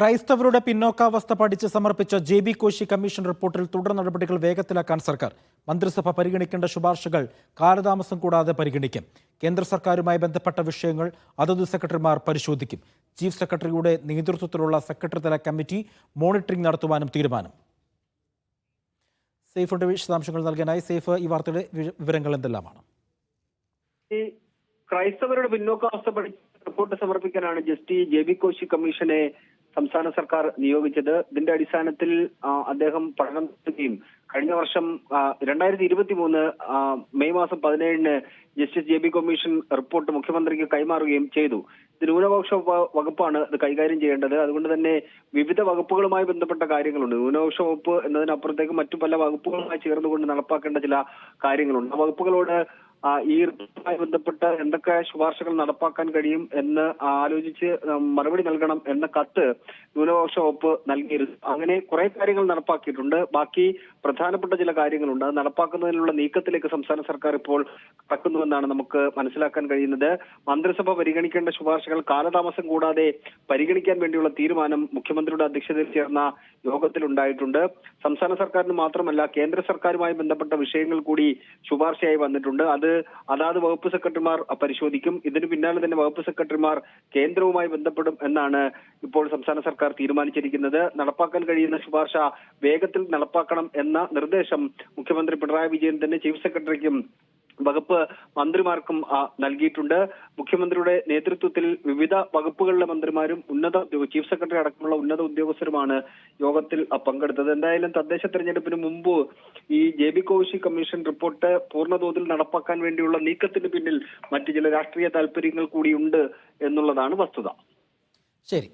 ക്രൈസ്തവരുടെ പിന്നോക്കാവസ്ഥ പഠിച്ച് സമർപ്പിച്ച ജെ ബി കോശി കമ്മീഷൻ റിപ്പോർട്ടിൽ തുടർ നടപടികൾ വേഗത്തിലാക്കാൻ സർക്കാർ മന്ത്രിസഭ പരിഗണിക്കേണ്ട ശുപാർശകൾ കാലതാമസം കൂടാതെ പരിഗണിക്കും. കേന്ദ്ര സർക്കാരുമായി ബന്ധപ്പെട്ട വിഷയങ്ങൾ അതത് സെക്രട്ടറിമാർ പരിശോധിക്കും. ചീഫ് സെക്രട്ടറിയുടെ നേതൃത്വത്തിലുള്ള സെക്രട്ടറി തല കമ്മിറ്റി മോണിറ്ററിംഗ് നടത്തുവാനും തീരുമാനം. സേഫുണ്ട് വിശദാംശങ്ങൾ നൽകാനായി സേഫ് ഈ വാർത്തയുടെ വിവരങ്ങൾ എന്തെല്ലാമാണ്? ഈ ക്രൈസ്തവരുടെ പിന്നോക്കാവസ്ഥ പഠിച്ച റിപ്പോർട്ട് സമർപ്പിക്കാനാണ് ജസ്റ്റിസ് ജെ ബി കോശി കമ്മീഷനെ സംസ്ഥാന സർക്കാർ നിയോഗിച്ചത്. ഇതിന്റെ അടിസ്ഥാനത്തിൽ അദ്ദേഹം പഠനം നടത്തുകയും കഴിഞ്ഞ വർഷം രണ്ടായിരത്തി ഇരുപത്തി മൂന്ന് മെയ് മാസം പതിനേഴിന് justice J B commission report മുഖ്യമന്ത്രിക്ക് കൈമാറുകയും ചെയ്തു. ഇത് ന്യൂനപക്ഷ വകുപ്പാണ് ഇത് കൈകാര്യം ചെയ്യേണ്ടത്. അതുകൊണ്ട് തന്നെ വിവിധ വകുപ്പുകളുമായി ബന്ധപ്പെട്ട കാര്യങ്ങളുണ്ട്. ന്യൂനപക്ഷ വകുപ്പ് എന്നതിനപ്പുറത്തേക്ക് മറ്റു പല വകുപ്പുകളുമായി ചേർന്നുകൊണ്ട് നടപ്പാക്കേണ്ട ചില കാര്യങ്ങളുണ്ട്. ആ വകുപ്പുകളോട് ഈ റിപ്പോർട്ടുമായി ബന്ധപ്പെട്ട് എന്തൊക്കെ ശുപാർശകൾ നടപ്പാക്കാൻ കഴിയും എന്ന് ആലോചിച്ച് മറുപടി നൽകണം എന്ന കത്ത് ന്യൂനപക്ഷ വകുപ്പ് നൽകിയിരുന്നു. അങ്ങനെ കുറെ കാര്യങ്ങൾ നടപ്പാക്കിയിട്ടുണ്ട്. ബാക്കി പ്രധാനപ്പെട്ട ചില കാര്യങ്ങളുണ്ട്. അത് നടപ്പാക്കുന്നതിനുള്ള നീക്കത്തിലേക്ക് സംസ്ഥാന സർക്കാർ ഇപ്പോൾ കടക്കുന്നുവെന്നാണ് നമുക്ക് മനസ്സിലാക്കാൻ കഴിയുന്നത്. മന്ത്രിസഭ പരിഗണിക്കേണ്ട ശുപാർശകൾ കാലതാമസം കൂടാതെ പരിഗണിക്കാൻ വേണ്ടിയുള്ള തീരുമാനം മുഖ്യമന്ത്രിയുടെ അധ്യക്ഷതയിൽ ചേർന്ന യോഗത്തിൽ ഉണ്ടായിട്ടുണ്ട് സംസ്ഥാന സർക്കാരിന് മാത്രമല്ല കേന്ദ്ര സർക്കാരുമായി ബന്ധപ്പെട്ട വിഷയങ്ങൾ കൂടി ശുപാർശയായി വന്നിട്ടുണ്ട്. അത് അതാത് വകുപ്പ് സെക്രട്ടറിമാർ പരിശോധിക്കും. ഇതിന് പിന്നാലെ തന്നെ വകുപ്പ് സെക്രട്ടറിമാർ കേന്ദ്രവുമായി ബന്ധപ്പെടും എന്നാണ് ഇപ്പോൾ സംസ്ഥാന സർക്കാർ തീരുമാനിച്ചിരിക്കുന്നത്. നടപ്പാക്കാൻ കഴിയുന്ന ശുപാർശ വേഗത്തിൽ നടപ്പാക്കണം എന്ന നിർദ്ദേശം മുഖ്യമന്ത്രി പിണറായി വിജയൻ തന്നെ ചീഫ് സെക്രട്ടറിക്കും വകുപ്പ് മന്ത്രിമാർക്കും നൽകിയിട്ടുണ്ട്. മുഖ്യമന്ത്രിയുടെ നേതൃത്വത്തിൽ വിവിധ വകുപ്പുകളിലെ മന്ത്രിമാരും ഉന്നത ചീഫ് സെക്രട്ടറി അടക്കമുള്ള ഉന്നത ഉദ്യോഗസ്ഥരുമാണ് യോഗത്തിൽ പങ്കെടുത്തത്. എന്തായാലും തദ്ദേശ തെരഞ്ഞെടുപ്പിന് മുമ്പ് ഈ J B Koshy commission report പൂർണതോതിൽ നടപ്പാക്കാൻ വേണ്ടിയുള്ള നീക്കത്തിന് പിന്നിൽ മറ്റു ചില രാഷ്ട്രീയ താല്പര്യങ്ങൾ കൂടിയുണ്ട് എന്നുള്ളതാണ് വസ്തുത. ശരി.